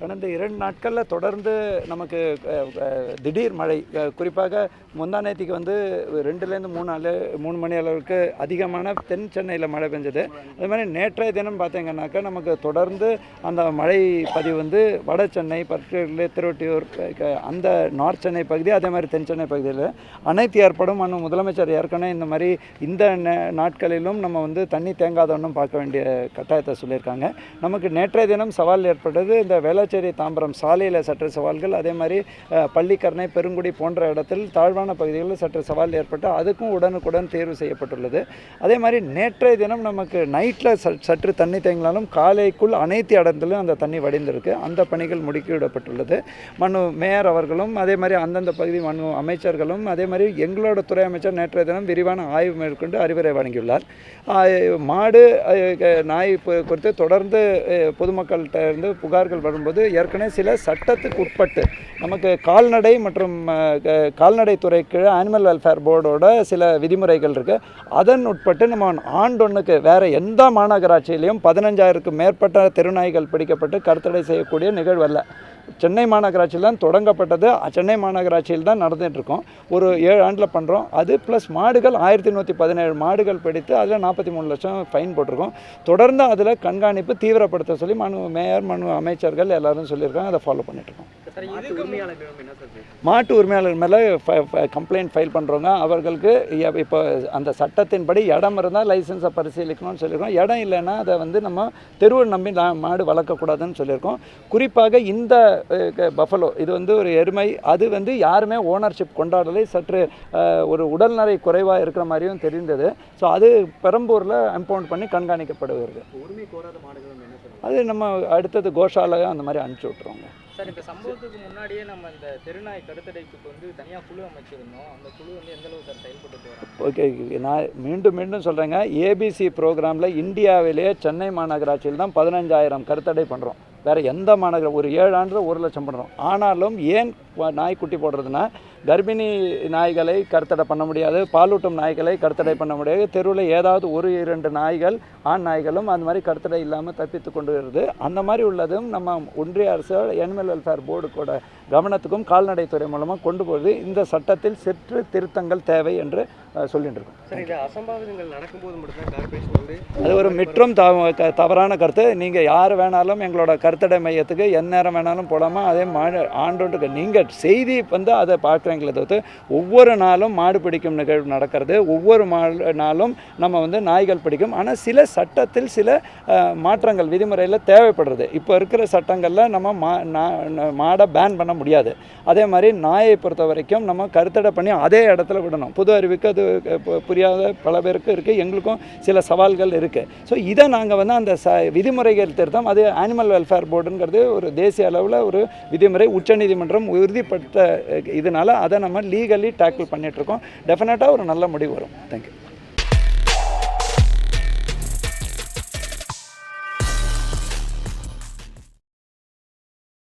கடந்த இரண்டு நாட்களில் தொடர்ந்து நமக்கு திடீர் மழை குறிப்பாக முந்தா நேத்திக்கு வந்து ரெண்டுலேருந்து மூணு நாள் மூணு மணி அளவுக்கு அதிகமான தென் சென்னையில் மழை பெஞ்சது. அது மாதிரி நேற்றைய தினம் பார்த்தீங்கன்னாக்கா நமக்கு தொடர்ந்து அந்த மழை பதிவு வந்து வட சென்னை பர்டிகுலர்லி திருவொட்டியூர் அந்த நார்த் சென்னை பகுதி அதே மாதிரி தென் சென்னை பகுதியில் அனைத்து ஏற்படும் அண்ணன் முதலமைச்சர் ஏற்கனவே இந்த மாதிரி இந்த நாட்களிலும் நம்ம வந்து தண்ணி தேங்காத ஒன்றும் பார்க்க வேண்டிய கட்டாயத்தை சொல்லியிருக்காங்க. நமக்கு நேற்றைய தினம் சவால் ஏற்பட்டது இந்த வேளச்சேரி தாம்பரம் சாலையில் சற்று சவால்கள். அதே மாதிரி பள்ளிக்கரணை பெருங்குடி போன்ற இடத்தில் தாழ்வான பகுதிகளில் சற்று சவால் ஏற்பட்டு அதுக்கும் உடனுக்குடன் தேர்வு செய்யப்பட்டுள்ளது. அதே மாதிரி நேற்றைய தினம் நமக்கு நைட்டில் சற்று தண்ணி தேங்கினாலும் காலைக்குள் அனைத்து இடத்துலையும் அந்த தண்ணி வடிந்திருக்கு. அந்த பணிகள் முடுக்கிவிடப்பட்டுள்ளது. மனு மேயர் அவர்களும் அதே மாதிரி அந்தந்த பகுதி மனு அமைச்சர்களும் அதே மாதிரி எங்களோட துறை அமைச்சர் நேற்றைய தினம் விரிவான ஆய்வு மேற்கொண்டு அறிவுரை வழங்கியுள்ளார். மாடு நாய் பொ- குறித்து தொடர்ந்து பொதுமக்கள்கிட்ட இருந்து புகார்கள் வரும்போது ஏற்கனவே சில சட்டத்துக்கு உட்பட்டு நமக்கு கால்நடை மற்றும் க- கால்நடை துறைக்கு கீழே அனிமல் வெல்ஃபேர் போர்டோட சில விதிமுறைகள் இருக்குது அதன் உட்பட்டு நம்ம ஆண்டொன்றுக்கு வேறு எந்த மாநகராட்சியிலையும் பதினஞ்சாயிரத்துக்கு மேற்பட்ட தெருநாய்கள் பிடிக்கப்பட்டு கருத்தடை செய்யக்கூடிய நிகழ்வு அல்ல. சென்னை மாநகராட்சியில் தான் தொடங்கப்பட்டது. சென்னை மாநகராட்சியில் தான் நடந்துகிட்ருக்கோம் ஒரு ஏழு ஆண்டில் பண்ணுறோம் அது ப்ளஸ் மாடுகள் ஆயிரத்தி நூற்றி பதினேழு மாடுகள் பிடித்து அதில் நாற்பத்தி மூணு லட்சம் ஃபைன் போட்டிருக்கோம். தொடர்ந்து அதில் கண்காணிப்பு தீவிரப்படுத்த சொல்லி மனு மேயர் மனு அமைச்சர்கள் எல்லாம் எல்லாரும் சொல்லியிருக்காங்க அதை ஃபாலோ பண்ணிட்டுருக்கோம். சார் பேசுறீங்க? மாட்டு உரிமையாளர் மேலே கம்ப்ளைண்ட் ஃபைல் பண்ணுறவங்க அவர்களுக்கு இப்போ அந்த சட்டத்தின்படி இடம் இருந்தால் லைசன்ஸை பரிசீலிக்கணும்னு சொல்லியிருக்கோம். இடம் இல்லைன்னா அதை வந்து நம்ம தெருவை நம்பி மாடு வளர்க்கக்கூடாதுன்னு சொல்லியிருக்கோம். குறிப்பாக இந்த பஃபலோ இது வந்து ஒரு எருமை. அது வந்து யாருமே ஓனர்ஷிப் கொண்டாடலை. சற்று ஒரு உடல்நலை குறைவாக இருக்கிற மாதிரியும் தெரிந்தது. ஸோ அது பெரம்பூரில் இம்பவுண்ட் பண்ணி கண்காணிக்கப்படுகிறது. உரிமை கோராத சார் அது நம்ம அடுத்தது கோஷாலையும் அந்த மாதிரி அனுப்பிச்சி விட்ருவோங்க சார் இந்த சம்பவத்துக்கு முன்னாடியே நம்ம இந்த தெருநாய் கருத்தடைப்புக்கு வந்து தனியாக குழு அமைச்சிருந்தோம். அந்த குழு வந்து எந்த அளவு சார் செயல்பட்டு ஓகே நான் மீண்டும் மீண்டும் சொல்கிறேங்க ஏபிசி ப்ரோக்ராமில் இந்தியாவிலேயே சென்னை மாநகராட்சியில் தான் பதினஞ்சாயிரம் கருத்தடை பண்ணுறோம் வேறு எந்த மாநகர ஒரு ஏழு ஆண்டில் ஒரு லட்சம் பண்ணுறோம் ஆனாலும் ஏன் நாய்க்குட்டி போடுறதுனா கர்ப்பிணி நாய்களை கருத்தடை பண்ண முடியாது பாலூட்டும் நாய்களை கருத்தடை பண்ண முடியாது. தெருவில் ஏதாவது ஒரு இரண்டு நாய்கள் ஆண் நாய்களும் அந்த மாதிரி கருத்தடை இல்லாமல் தப்பித்து கொண்டு வருது அந்த மாதிரி உள்ளதும் நம்ம ஒன்றிய அரசு அனிமல் வெல்ஃபேர் போர்டு கூட கவனத்துக்கும் கால்நடைத்துறை மூலமாக கொண்டு போகுது இந்த சட்டத்தில் சிற்று திருத்தங்கள் தேவை என்று சொல்லிட்டு இருக்கோம் அது ஒரு மிற்றும் தவறான கருத்து. நீங்கள் யார் வேணாலும் எங்களோட கருத்தடை மையத்துக்கு எந்நேரம் வேணாலும் போடாமா அதே மாடு ஆண்டோட்டுக்கு செய்தி வந்து அதை பார்க்குறீங்களே தவிர்த்து ஒவ்வொரு நாளும் மாடு பிடிக்கும் நிகழ்வு நடக்கிறது. ஒவ்வொரு மா நாளும் நம்ம வந்து நாய்கள் பிடிக்கும். ஆனால் சில சட்டத்தில் சில மாற்றங்கள் விதிமுறையில் தேவைப்படுறது. இப்போ இருக்கிற சட்டங்களில் நம்ம மா மாடை பேன் பண்ண முடியாது. அதே மாதிரி நாயை பொறுத்த வரைக்கும் நம்ம கருத்தடை பண்ணி அதே இடத்துல விடணும். புது அறிவுக்கு அது பு- புரியாத பல பேருக்கு இருக்குது எங்களுக்கும் சில சவால்கள் இருக்குது ஸோ இதை நாங்கள் வந்து அந்த ச விதிமுறைகள் திருத்தம் அது ஆனிமல் வெல்ஃபேர் போர்டுங்கிறது ஒரு தேசிய அளவில் ஒரு விதிமுறை. உச்சநீதிமன்றம் உறுதிப்படுத்த இதனால் இதனால அதை நம்ம லீகலி டேக்கிள் பண்ணிகிட்ருக்கோம் டெஃபினட்டாக ஒரு நல்ல முடிவு வரும். தேங்க்யூ